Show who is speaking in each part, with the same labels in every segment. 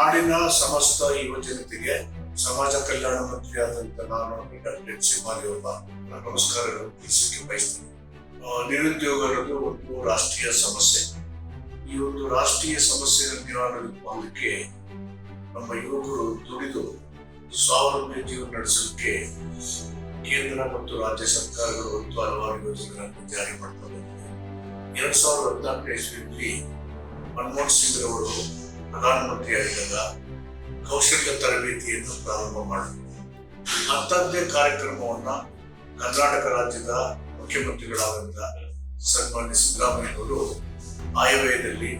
Speaker 1: ನಾಡಿನ ಸಮಸ್ತ ಯುವ ಜನತೆಗೆ ಸಮಾಜ ಕಲ್ಯಾಣ ಮಂತ್ರಿಯಾದಂತ ನಾನು ಡಾಕ್ಟರ್ ಎಚ್ ಸಿ ಮಾದೇವಪ್ಪ ನಮಸ್ಕಾರಗಳು. ತಿಳಿಸಲಿಕ್ಕೆ ಬಯಸ್ತೇನೆ. ನಿರುದ್ಯೋಗ ಅನ್ನೋದು ಒಂದು ರಾಷ್ಟ್ರೀಯ ಸಮಸ್ಯೆ. ಈ ಒಂದು ರಾಷ್ಟ್ರೀಯ ಸಮಸ್ಯೆ ನಿವಾರಣೆ ನಮ್ಮ ಯುವಕರು ದುಡಿದು ಸ್ವಾವಲಂಬಿ ಜೀವನ ನಡೆಸಲಿಕ್ಕೆ ಕೇಂದ್ರ ಮತ್ತು ರಾಜ್ಯ ಸರ್ಕಾರಗಳು ಮತ್ತು ಹಲವಾರು ಯೋಜನೆಗಳನ್ನು ಜಾರಿ ಮಾಡ್ತಾ ಬಂದಿದೆ ಎರಡ್ ಸಾವಿರದ ಹದಿನಾಲ್ಕನೇ ಇಸ್ವಿಯಲ್ಲಿ ಮನಮೋಹನ್ ಸಿಂಗ್ ಅವರು ಪ್ರಧಾನಮಂತ್ರಿಯಾಗಿದ್ದಾಗ ಕೌಶಲ್ಯ ತರಬೇತಿಯನ್ನು ಪ್ರಾರಂಭ ಮಾಡಿದರು. ಅಂಥದ್ದೇ ಕಾರ್ಯಕ್ರಮವನ್ನ ಕರ್ನಾಟಕ ರಾಜ್ಯದ ಮುಖ್ಯಮಂತ್ರಿಗಳಾದಂಥ ಸನ್ಮಾನ್ಯ ಸಿದ್ದರಾಮಯ್ಯವರು ಆಯವ್ಯಯದಲ್ಲಿ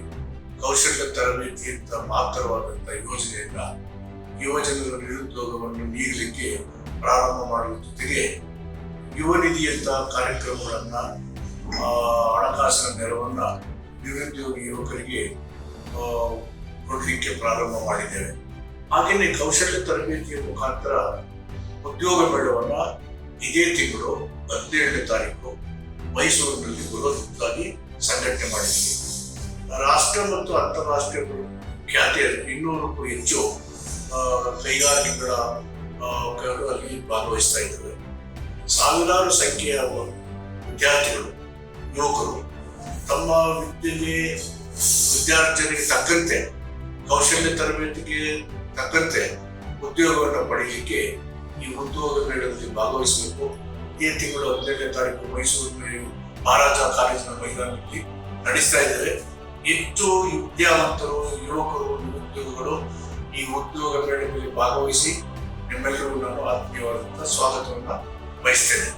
Speaker 1: ಕೌಶಲ್ಯ ತರಬೇತಿ ಅಂತ ಮಹತ್ತರವಾದಂಥ ಯೋಜನೆಯನ್ನ ಯುವಜನರ ನಿರುದ್ಯೋಗವನ್ನು ನೀಡಲಿಕ್ಕೆ ಪ್ರಾರಂಭ ಮಾಡುವ ಜೊತೆಗೆ ಯುವ ನಿಧಿಯಂತಹ ಕಾರ್ಯಕ್ರಮಗಳನ್ನ ಹಣಕಾಸಿನ ನೆರವನ್ನ ನಿರುದ್ಯೋಗಿ ಯುವಕರಿಗೆ ಕೊಡ್ಲಿಕ್ಕೆ ಪ್ರಾರಂಭ ಮಾಡಿದ್ದೇವೆ. ಹಾಗೆಯೇ ಕೌಶಲ್ಯ ತರಬೇತಿಯ ಮುಖಾಂತರ ಉದ್ಯೋಗ ಮೇಳವನ್ನ ಇದೇ ತಿಂಗಳು ಹದಿನೇಳನೇ ತಾರೀಕು ಮೈಸೂರಿನಲ್ಲಿ ಬೃಹತ್ತಾಗಿ ಸಂಘಟನೆ ಮಾಡಿದ್ದೀವಿ. ರಾಷ್ಟ್ರ ಮತ್ತು ಅಂತಾರಾಷ್ಟ್ರೀಯ ಖ್ಯಾತಿಯ ಇನ್ನೂರಕ್ಕೂ ಹೆಚ್ಚು ಕೈಗಾರಿಕೆಗಳ ಅಲ್ಲಿ ಭಾಗವಹಿಸ್ತಾ ಇದ್ದಾವೆ. ಸಾವಿರಾರು ಸಂಖ್ಯೆಯ ವಿದ್ಯಾರ್ಥಿಗಳು, ಯುವಕರು ತಮ್ಮ ವಿದ್ಯೆಗೆ ವಿದ್ಯಾರ್ಥಿಗಳಿಗೆ ತಕ್ಕಂತೆ ಕೌಶಲ್ಯ ತರಬೇತಿಗೆ ತಕ್ಕಂತೆ ಉದ್ಯೋಗವನ್ನು ಪಡೆಯಲಿಕ್ಕೆ ಈ ಉದ್ಯೋಗ ಮೇಳದಲ್ಲಿ ಭಾಗವಹಿಸಬೇಕು. ಈ ತಿಂಗಳು ಹದಿನೈದನೇ ತಾರೀಕು ಮೈಸೂರಿನ ಮಹಾರಾಜ ಕಾಲೇಜಿನ ಮೈದಾನದಲ್ಲಿ ನಡೆಸ್ತಾ ಇದ್ದಾರೆ. ಹೆಚ್ಚು ವಿದ್ಯಾವಂತರು, ಯುವಕರು ನಿರುದ್ಯೋಗಿಗಳು ಈ ಉದ್ಯೋಗ ಮೇಳದಲ್ಲಿ ಭಾಗವಹಿಸಿ ನಿಮ್ಮೆಲ್ಲರಿಗೂ ನಾನು ಆತ್ಮೀಯವಾದಂತಹ ಸ್ವಾಗತವನ್ನು ಬಯಸ್ತೇನೆ.